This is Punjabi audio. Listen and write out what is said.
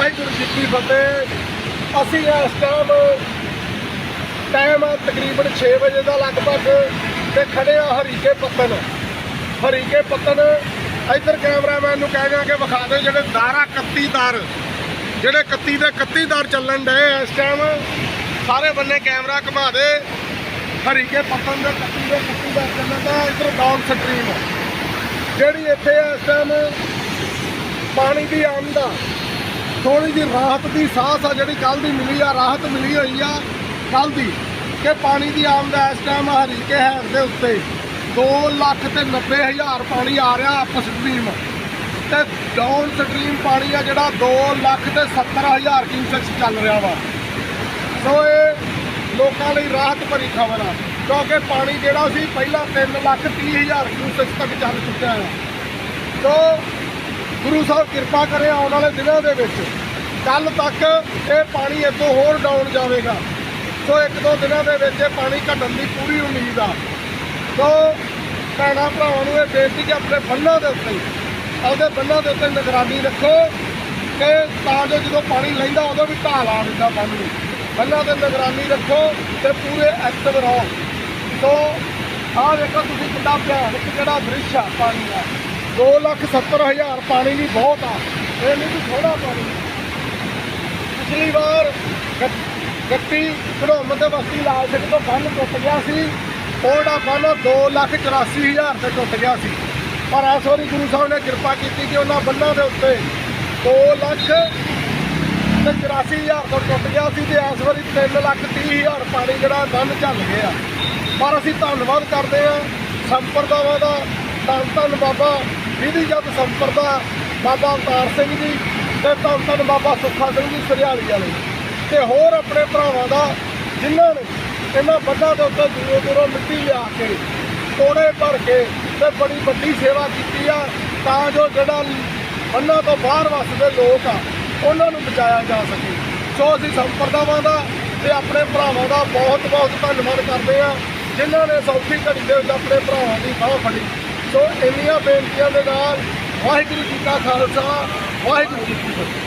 ਵਾਹਿਗੁਰੂ ਜੀ ਕੀ ਫਤਿਹ। ਅਸੀਂ ਇਸ ਟਾਈਮ ਟਾਈਮ ਆ ਤਕਰੀਬਨ 6 ਵਜੇ ਦਾ ਲਗਭਗ ਤੇ ਖੜੇ ਆ ਹਰੀਕੇ ਪੱਤਨ। ਹਰੀਕੇ ਪੱਤਨ, ਇੱਧਰ ਕੈਮਰਾਮੈਨ ਨੂੰ ਕਹਿ ਦਿਆਂ ਕਿ ਵਿਖਾ ਦੇ ਜਿਹੜੇ ਦਾਰਾ 31 ਦਰ ਜਿਹੜੇ 31 ਦੇ 31 ਦਰ ਚੱਲਣ ਡਏ ਇਸ ਟਾਈਮ ਸਾਰੇ ਬੰਨੇ ਕੈਮਰਾ ਘੁਮਾ ਦੇ। ਹਰੀਕੇ ਪੱਤਨ ਦੇ 31 ਦੇ 31 ਦਰ ਚੱਲਣ ਦਾ ਇੱਧਰ ਡਾਊਨ ਸਟਰੀਮ ਜਿਹੜੀ ਇੱਥੇ ਇਸ ਟਾਈਮ ਪਾਣੀ ਦੀ ਆਮਦ ਥੋੜੀ ਜਿਹੀ ਰਾਹਤ ਦੀ ਸਾਹ ਆ ਜਿਹੜੀ ਕੱਲ ਦੀ ਮਿਲੀ ਆ, ਰਾਹਤ ਮਿਲੀ ਹੋਈ ਆ ਕੱਲ ਦੀ ਕਿ ਪਾਣੀ ਦੀ ਆਮਦ ਇਸ ਟਾਈਮ ਹਰੀਕੇ ਹੈਡ ਦੇ ਉੱਤੇ 2 ਲੱਖ ਤੇ 90 ਹਜ਼ਾਰ ਪਾਣੀ ਆ ਰਿਹਾ ਅਪ ਸਟਰੀਮ ਤੇ ਡਾਊਨ ਸਟਰੀਮ ਪਾਣੀ ਆ ਜਿਹੜਾ 2 ਲੱਖ ਤੇ 70 ਹਜ਼ਾਰ ਕਿਊਸੈਕਸ ਚੱਲ ਰਿਹਾ ਵਾ। ਸੋ ਇਹ ਲੋਕਾਂ ਲਈ ਰਾਹਤ ਭਰੀ ਖਬਰ ਆ, ਕਿਉਂਕਿ ਪਾਣੀ ਜਿਹੜਾ ਸੀ ਪਹਿਲਾਂ 3 ਲੱਖ 30 ਹਜ਼ਾਰ ਕਿਊਸੈਕਸ ਤੱਕ ਚੱਲ ਚੁੱਕਿਆ ਹੈ ਸੋ ਗੁਰੂ ਸਾਹਿਬ ਕਿਰਪਾ ਕਰੇ ਆਉਣ ਵਾਲੇ ਦਿਨਾਂ ਦੇ ਵਿੱਚ। ਕੱਲ ਤੱਕ ਇਹ ਪਾਣੀ ਇੱਥੋਂ ਹੋਰ ਡਾਊਨ ਜਾਵੇਗਾ। ਸੋ ਇੱਕ ਦੋ ਦਿਨਾਂ ਦੇ ਵਿੱਚ ਇਹ ਪਾਣੀ ਘਟਣ ਦੀ ਪੂਰੀ ਉਮੀਦ ਆ। ਸੋ ਭੈਣਾਂ ਭਰਾਵਾਂ ਨੂੰ ਇਹ ਬੇਨਤੀ ਕਿ ਆਪਣੇ ਬੰਨਾਂ ਦੇ ਉੱਤੇ, ਆਪਦੇ ਬੰਨਾਂ ਦੇ ਉੱਤੇ ਨਿਗਰਾਨੀ ਰੱਖੋ ਕਿ ਤਾਂ ਜੋ ਜਦੋਂ ਪਾਣੀ ਲੈਂਦਾ ਉਦੋਂ ਵੀ ਢਾਲ ਆ ਦਿੰਦਾ ਬੰਨ ਨੂੰ। ਬੰਨਾਂ ਤੇ ਨਿਗਰਾਨੀ ਰੱਖੋ ਤੇ ਪੂਰੇ ਐਕਟਿਵ ਰਹੋ। ਸੋ ਆਹ ਦੇਖੋ ਤੁਸੀਂ ਕਿੰਨਾ ਭਿਆਨਕ ਜਿਹੜਾ ਦ੍ਰਿਸ਼ ਆ ਪਾਣੀ ਦਾ। 2 ਲੱਖ 70 ਹਜ਼ਾਰ ਪਾਣੀ ਵੀ ਬਹੁਤ ਆ। ਇਹ ਨਹੀਂ ਕਿ ਥੋੜਾ ਪਾਣੀ। ਪਿਛਲੀ ਵਾਰ ਗ- ਗੱਟੀ ਘੜੋਮ ਤੇ ਬਸਤੀ ਲਾਲ ਸਿੰਘ ਤੋਂ ਬੰਨ ਟੁੱਟ ਗਿਆ ਸੀ। ਉਹਦਾ ਬੰਨ 2 ਲੱਖ 84 ਹਜ਼ਾਰ ਤੇ ਟੁੱਟ ਗਿਆ ਸੀ। ਪਰ ਇਸ ਵਾਰੀ ਗੁਰੂ ਸਾਹਿਬ ਨੇ ਕਿਰਪਾ ਕੀਤੀ ਕਿ ਉਹਨਾਂ ਬੰਨਾਂ ਦੇ ਉੱਤੇ 2 ਲੱਖ ਤੇ 84 ਹਜ਼ਾਰ ਤੋਂ ਟੁੱਟ ਗਿਆ ਸੀ ਤੇ ਇਸ ਵਾਰੀ 3 ਲੱਖ 30 ਹਜ਼ਾਰ ਪਾਣੀ ਜਿਹੜਾ ਬੰਨ ਝੱਲ ਗਿਆ। ਪਰ ਅਸੀਂ ਧੰਨਵਾਦ ਕਰਦੇ ਹਾਂ ਸੰਪਰਦਾਵਾਂ ਦਾ ਧੰਨ ਧੰਨ ਬਾਬਾ, ਵਿਧੀ ਜਤ ਸੰਪਰਦਾ, ਬਾਬਾ ਅਵਤਾਰ ਸਿੰਘ ਜੀ ਤੇ ਧੰਨ ਧੰਨ ਬਾਬਾ ਸੁੱਖਾ ਸਿੰਘ ਜੀ ਸਰਿਆਲੀ ਵਾਲੇ। ਤੇ ਹੋਰ ਆਪਣੇ ਭਰਾਵਾਂ ਦਾ, ਜਿਨ੍ਹਾਂ ਨੇ ਇਹਨਾਂ ਬੰਨਾਂ ਦੇ ਉੱਤੇ ਦੂਰੋਂ ਦੂਰੋਂ ਮਿੱਟੀ ਲਿਆ ਕੇ, ਕੋੜੇ ਭਰ ਕੇ ਤੇ ਬੜੀ ਵੱਡੀ ਸੇਵਾ ਕੀਤੀ ਆ, ਤਾਂ ਜੋ ਜਿਹੜਾ ਬੰਨਾਂ ਤੋਂ ਬਾਹਰ ਵਸਦੇ ਲੋਕ ਆ, ਉਹਨਾਂ ਨੂੰ ਬਚਾਇਆ ਜਾ ਸਕੇ। ਸੋ ਅਸੀਂ ਸੰਪਰਦਾਵਾਂ ਦਾ ਤੇ ਆਪਣੇ ਭਰਾਵਾਂ ਦਾ ਬਹੁਤ ਬਹੁਤ ਧੰਨਵਾਦ ਕਰਦੇ ਆ, ਜਿਨ੍ਹਾਂ ਨੇ ਸੌਖੀ ਘੜੀ ਦੇ ਵਿੱਚ ਆਪਣੇ ਭਰਾਵਾਂ ਦੀ ਬਾਹ ਫੜੀ। ਸੋ ਇੰਨੀਆਂ ਬੇਨਤੀਆਂ ਦੇ ਨਾਲ ਵਾਹਿਗੁਰੂ ਜੀ ਕਾ ਖਾਲਸਾ ਵਾਹਿਗੁਰੂ ਜੀ ਕੀ ਫਤਿਹ।